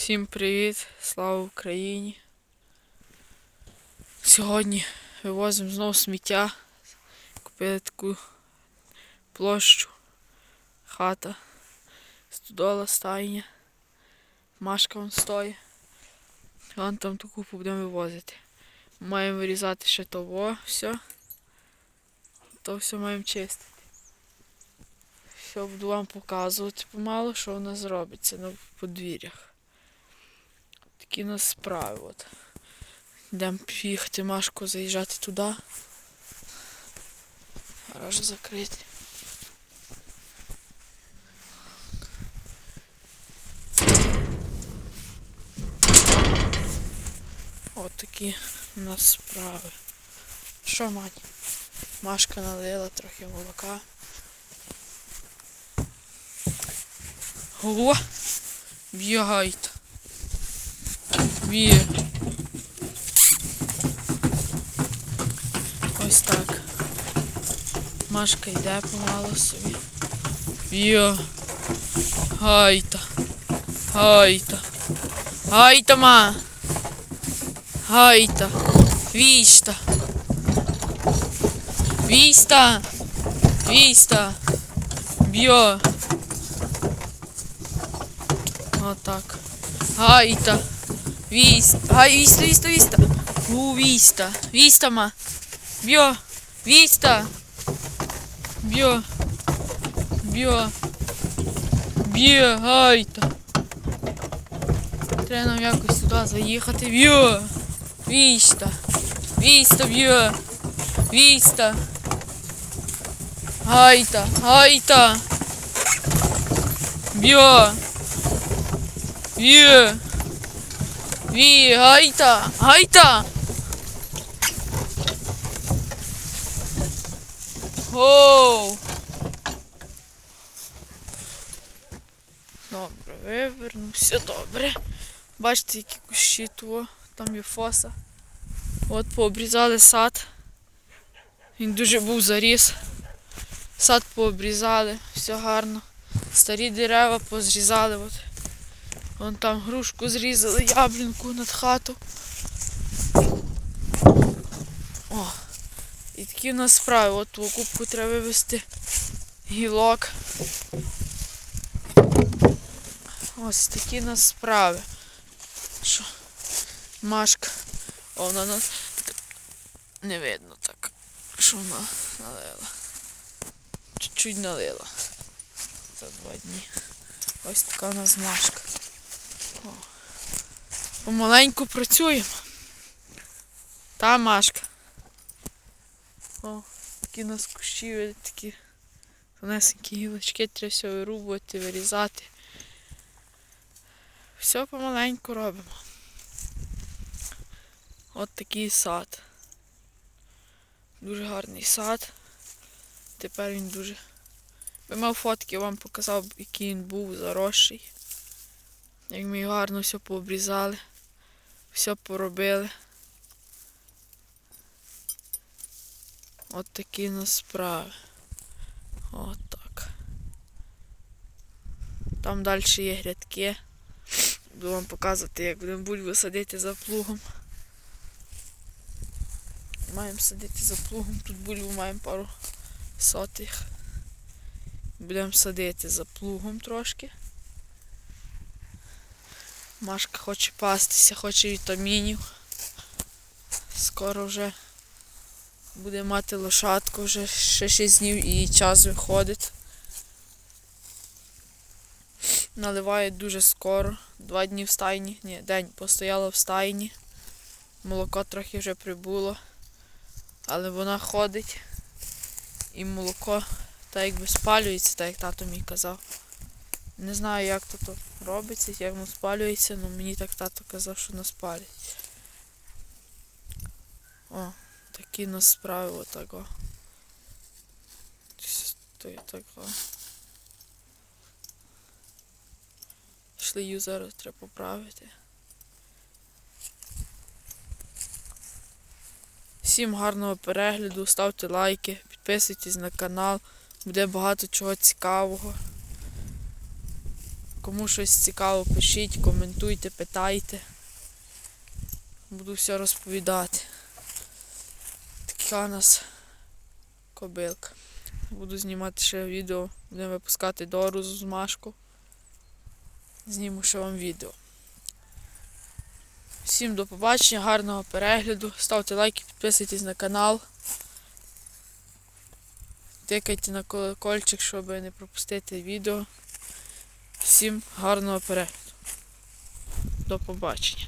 Всім привіт, слава Україні. Сьогодні вивозимо знову сміття. Купили таку площу, хата, студола, стайня. Машка вон стоїть. Вон там ту купу будемо вивозити. Маємо вирізати ще того, все. То все маємо чистити. Все буду вам показувати помалу, що у нас робиться на подвір'ях. Такі нас справи. От. Йдемо їхати Машку, заїжджати туди. Гараж закритий. От такі у нас справи. Що, мать? Машка налила трохи молока. О! Бігайте. Б'є. Ось так. Машка йде помало собі. Б'є. Гайта. Гайта. Гайта, ма. Гайта. Віста. Віста. Віста. Б'є. Отак. Гайта. Віста. Гай, віста, віста, віста. У, віста. Віста, ма. Б'є. Віста. Б'є. Б'є. Б'є. Гайта. Треба нам якось сюди заїхати. Б'є. Віста. Віста б'є. Віста. Гайта. Гайта. Б'є. Б'є. Ві, гайта. Гайта. Оу. Добре, вивернувся, добре. Бачите, які кущі того, там є фоса. От пообрізали сад. Він дуже був заріс. Сад пообрізали, все гарно. Старі дерева позрізали. Вон там грушку зрізали, яблуньку над хату. О, і такі в нас справи. От у кубку треба вивезти гілок. Ось такі в нас справи. Що? Машка. О, вона нас не видно так. Що вона налила. Чуть-чуть налила. За два дні. Ось така у нас машка. Помаленьку працюємо. Та Машка. О, такі у нас кущі, такі тонесенькі гілочки, треба все вирубувати, вирізати. Все помаленьку робимо. От такий сад. Дуже гарний сад. Тепер він дуже. Би мав фотки, я вам показав, який він був заросший. Як ми гарно все пообрізали, все поробили. От такі у нас справи. От так. Там далі є грядки. Буду вам показувати, як будемо бульбу садити за плугом. Маємо садити за плугом. Тут бульбу маємо пару сотих. Будемо садити за плугом трошки. Машка хоче пастися, хоче вітамінів. Скоро вже буде мати лошадку, вже ще 6 днів і час виходить. Наливає дуже скоро. Два дні в стайні. Ні, день постояла в стайні. Молоко трохи вже прибуло. Але вона ходить і молоко так якби спалюється, так як тато мій казав. Не знаю, як то то робиться, як воно спалюється, але мені так тато казав, що воно спалить. О, такі нас справи отако. То є тако. Шлею зараз треба поправити. Всім гарного перегляду, ставте лайки, підписуйтесь на канал, буде багато чого цікавого. Кому щось цікаво, пишіть, коментуйте, питайте. Буду все розповідати. Така у нас кобилка. Буду знімати ще відео, будемо випускати Дору з Машку. Зніму ще вам відео. Всім до побачення, гарного перегляду. Ставте лайки, підписуйтесь на канал. Тикайте на колокольчик, щоб не пропустити відео. Всім гарного перегляду. До побачення.